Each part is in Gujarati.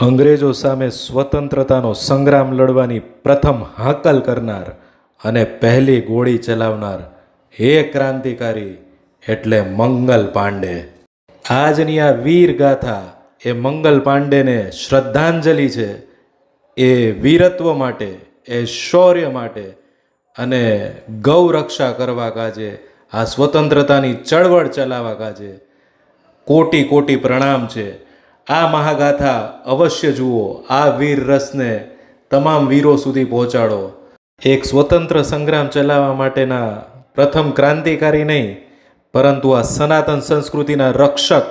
અંગ્રેજો સામે સ્વતંત્રતાનો સંગ્રામ લડવાની પ્રથમ હાકલ કરનાર અને પહેલી ગોળી ચલાવનાર હે ક્રાંતિકારી એટલે મંગલ પાંડે. આજની આ વીર ગાથા એ મંગલ પાંડેને શ્રદ્ધાંજલિ છે. એ વીરત્વ માટે, એ શૌર્ય માટે અને ગૌ રક્ષા કરવા કાજે, આ સ્વતંત્રતાની ચળવળ ચલાવવા કાજે કોટી કોટી પ્રણામ છે. આ મહાગાથા અવશ્ય જુઓ, આ વીર રસને તમામ વીરો સુધી પહોંચાડો. એક સ્વતંત્ર સંગ્રામ ચલાવવા માટેના પ્રથમ ક્રાંતિકારી નહીં, પરંતુ આ સનાતન સંસ્કૃતિના રક્ષક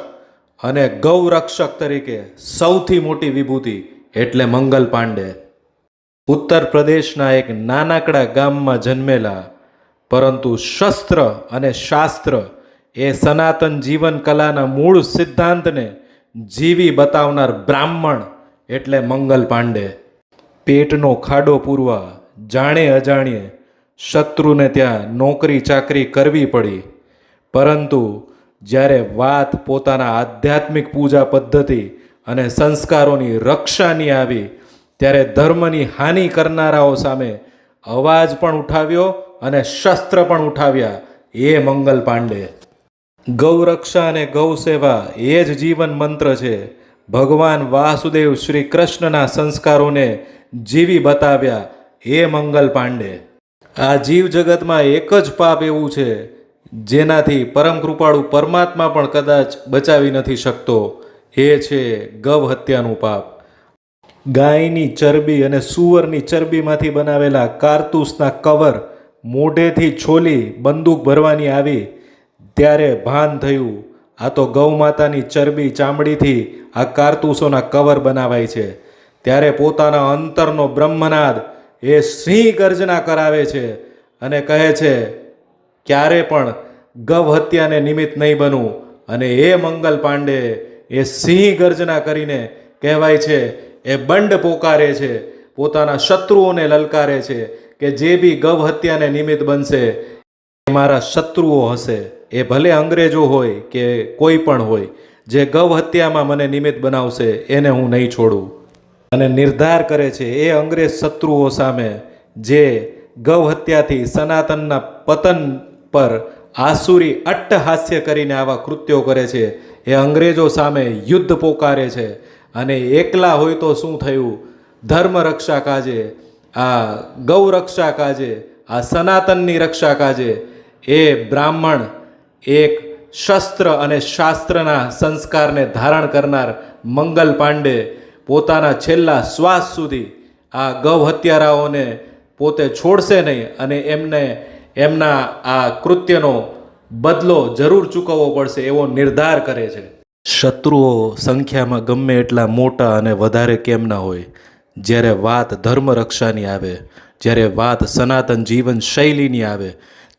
અને ગૌરક્ષક તરીકે સૌથી મોટી વિભૂતિ એટલે મંગલ પાંડે. ઉત્તર પ્રદેશના એક નાનકડા ગામમાં જન્મેલા, પરંતુ શસ્ત્ર અને શાસ્ત્ર એ સનાતન જીવન કલાના મૂળ સિદ્ધાંતને જીવી બતાવનાર બ્રાહ્મણ એટલે મંગલ પાંડે. પેટનો ખાડો પૂરવા જાણે અજાણીએ શત્રુને ત્યાં નોકરી ચાકરી કરવી પડી. પરંતુ જ્યારે વાત પોતાના આધ્યાત્મિક પૂજા પદ્ધતિ અને સંસ્કારોની રક્ષાની આવી, ત્યારે ધર્મની હાનિ કરનારાઓ સામે અવાજ પણ ઉઠાવ્યો અને શસ્ત્ર પણ ઉઠાવ્યા એ મંગલ પાંડે. ગૌરક્ષા અને ગૌ સેવા એ જ જીવન મંત્ર છે. ભગવાન વાસુદેવ શ્રી કૃષ્ણના સંસ્કારોને જીવી બતાવ્યા એ મંગલ પાંડે, આ જીવ જગતમાં એક જ પાપ એવું છે, જેનાથી પરમ કૃપાળુ પરમાત્મા પણ કદાચ બચાવી નથી શકતો. એ છે ગૌ હત્યાનું પાપ. ગાયની ચરબી અને સુવરની ચરબીમાંથી બનાવેલા કારતૂસના કવર મોઢેથી છોલી બંદૂક ભરવાની આવી ત્યારે ભાન થયું. આ તો ગૌમાતાની ચરબી ચામડીથી આ કારતૂસોના કવર બનાવાય છે. ત્યારે પોતાના અંતરનો બ્રહ્મનાદ એ સિંહ ગર્જના કરાવે છે અને કહે છે, ક્યારે પણ ગૌ હત્યાને નિમિત્ત નહીં બનવું અને એ મંગલ પાંડે, એ સિંહ ગર્જના કરીને કહેવાય છે, એ બંડ પોકારે છે, પોતાના શત્રુઓને લલકારે છે, કે જે બી ગવ હત્યાને નિમિત્ત બનશે, એ મારા શત્રુઓ હશે. એ ભલે અંગ્રેજો હોય કે કોઈ પણ હોય, જે ગૌ હત્યામાં મને નિમિત્ત બનાવશે, એને હું નહીં છોડું. અને નિર્ધાર કરે છે, એ અંગ્રેજ શત્રુઓ સામે, જે ગૌ હત્યાથી સનાતનના પતન પર આસુરી અટ્ટહાસ્ય કરીને આવા કૃત્યો કરે છે, એ અંગ્રેજો સામે યુદ્ધ પોકારે છે. અને એકલા હોય તો શું થયું? ધર્મ રક્ષા કાજે, આ ગૌ રક્ષા કાજે, આ સનાતનની રક્ષા કાજે, એ બ્રાહ્મણ એક શસ્ત્ર અને શાસ્ત્રના સંસ્કારને ધારણ કરનાર મંગલ પાંડે પોતાના છેલ્લા શ્વાસ સુધી આ ગૌ હત્યારાઓને પોતે છોડશે નહીં અને એમને એમના આ કૃત્યનો બદલો જરૂર ચૂકવવો પડશે એવો નિર્ધાર કરે છે. શત્રુઓ સંખ્યામાં ગમે એટલા મોટા અને વધારે કેમ ના હોય. જ્યારે વાત ધર્મ રક્ષાની આવે, જ્યારે વાત સનાતન જીવન શૈલીની આવે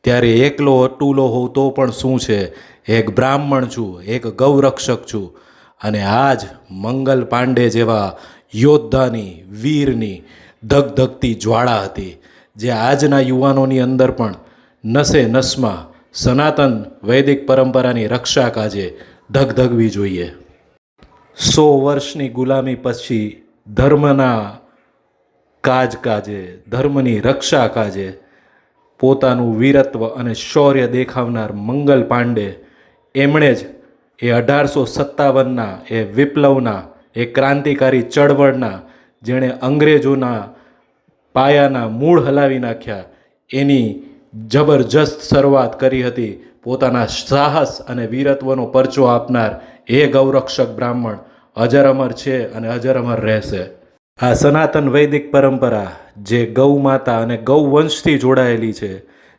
ત્યારે એકલો અટુલો હોઉં તો પણ શું છે? એક બ્રાહ્મણ છું, એક ગૌરક્ષક છું. અને આજ મંગલ પાંડે જેવા યોદ્ધાની, વીરની ધગધગતી જ્વાળા હતી, જે આજના યુવાનોની અંદર પણ નસે નસમાં સનાતન વૈદિક પરંપરાની રક્ષા કાજે ધગધગવી જોઈએ. સો વર્ષની ગુલામી પછી ધર્મના કાજ કાજે, ધર્મની રક્ષા કાજે પોતાનું વીરત્વ અને શૌર્ય દેખાવનાર મંગલ પાંડે એમણે જ એ અઢારસો સત્તાવનના એ વિપ્લવના, એ ક્રાંતિકારી ચળવળના, જેણે અંગ્રેજોના પાયાના મૂળ હલાવી નાખ્યા, એની જબરજસ્ત શરૂઆત કરી હતી પોતાના સાહસ અને વીરત્વનો પરચો આપનાર એ ગૌરક્ષક બ્રાહ્મણ. અજર અમર છે અને અજર અમર રહેશે. આ સનાતન વૈદિક પરંપરા જે ગૌ માતા અને ગૌવંશથી જોડાયેલી છે,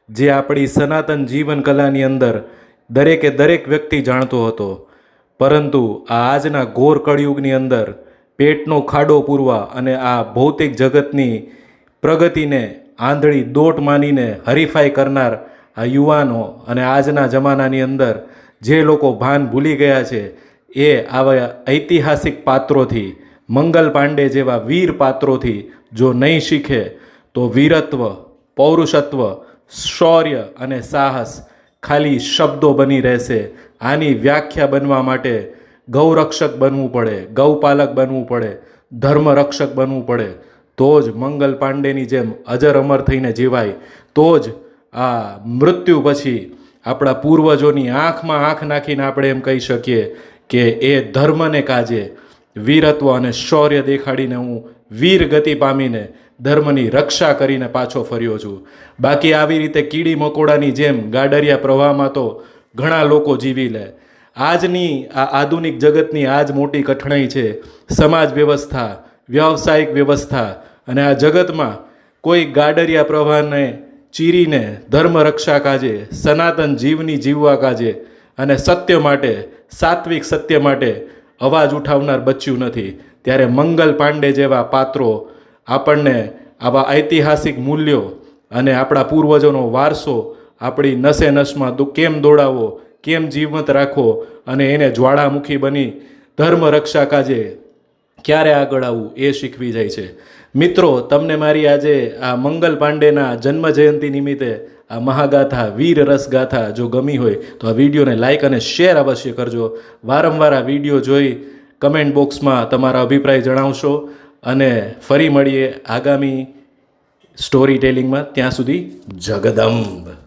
જે આપણી સનાતન જીવન કલાની અંદર દરેકે દરેક વ્યક્તિ જાણતો હતો. પરંતુ આ આજના ઘોર કળયુગની અંદર પેટનો ખાડો પૂરવા અને આ ભૌતિક જગતની પ્રગતિને આંધળી દોટ માનીને હરીફાઈ કરનાર આ યુવાનો અને આજના જમાનાની અંદર જે લોકો ભાન ભૂલી ગયા છે, એ આવા ઐતિહાસિક પાત્રોથી મંગલ પાંડે જેવા વીર પાત્રોથી જો નહીં શીખે, તો વીરત્વ, પૌરુષત્વ, શૌર્ય અને સાહસ ખાલી શબ્દો બની રહેશે. આની વ્યાખ્યા બનવા માટે ગૌરક્ષક બનવું પડે, ગૌપાલક બનવું પડે, ધર્મરક્ષક બનવું પડે. તો જ મંગલ પાંડેની જેમ અજર અમર થઈને જીવાય. તો જ આ મૃત્યુ પછી આપણા પૂર્વજોની આંખમાં આંખ નાખીને આપણે એમ કહી શકીએ કે એ ધર્મને કાજે વીરત્વ અને શૌર્ય દેખાડીને હું વીર ગતિ પામીને ધર્મની રક્ષા કરીને પાછો ફર્યો છું. બાકી આવી રીતે કીડી મકોડાની જેમ ગાડરિયા પ્રવાહમાં તો ઘણા લોકો જીવી લે. આજની આ આધુનિક જગતની આજ મોટી કઠણાઈ છે સમાજ વ્યવસ્થા, વ્યવસાયિક વ્યવસ્થા અને આ જગતમાં કોઈ ગાડરિયા પ્રવાહને ચીરીને ધર્મ રક્ષા કાજે, સનાતન જીવની જીવવા કાજે અને સત્ય માટે, સાત્વિક સત્ય માટે અવાજ ઉઠાવનાર બચ્યું નથી. ત્યારે મંગલ પાંડે જેવા પાત્રો આપણને આવા ઐતિહાસિક મૂલ્યો અને આપણા પૂર્વજોનો વારસો આપણી નસે નસમાં કેમ દોડાવો, કેમ જીવંત રાખવો અને એને જ્વાળામુખી બની ધર્મ રક્ષા કાજે ક્યારે આગળ આવવું એ શીખવી જાય છે. મિત્રો, તમને મારી આજે આ મંગલ પાંડેના જન્મ જયંતિ નિમિત્તે આ મહાગાથા, વીર રસગાથા જો ગમી હોય, તો આ વિડીયોને લાઇક અને શેર અવશ્ય કરજો. વારંવાર આ વીડિયો જોઈ કમેન્ટ બોક્સમાં તમારા અભિપ્રાય જણાવશો અને ફરી મળીએ આગામી સ્ટોરી ટેલિંગમાં ત્યાં સુધી જગદંબ.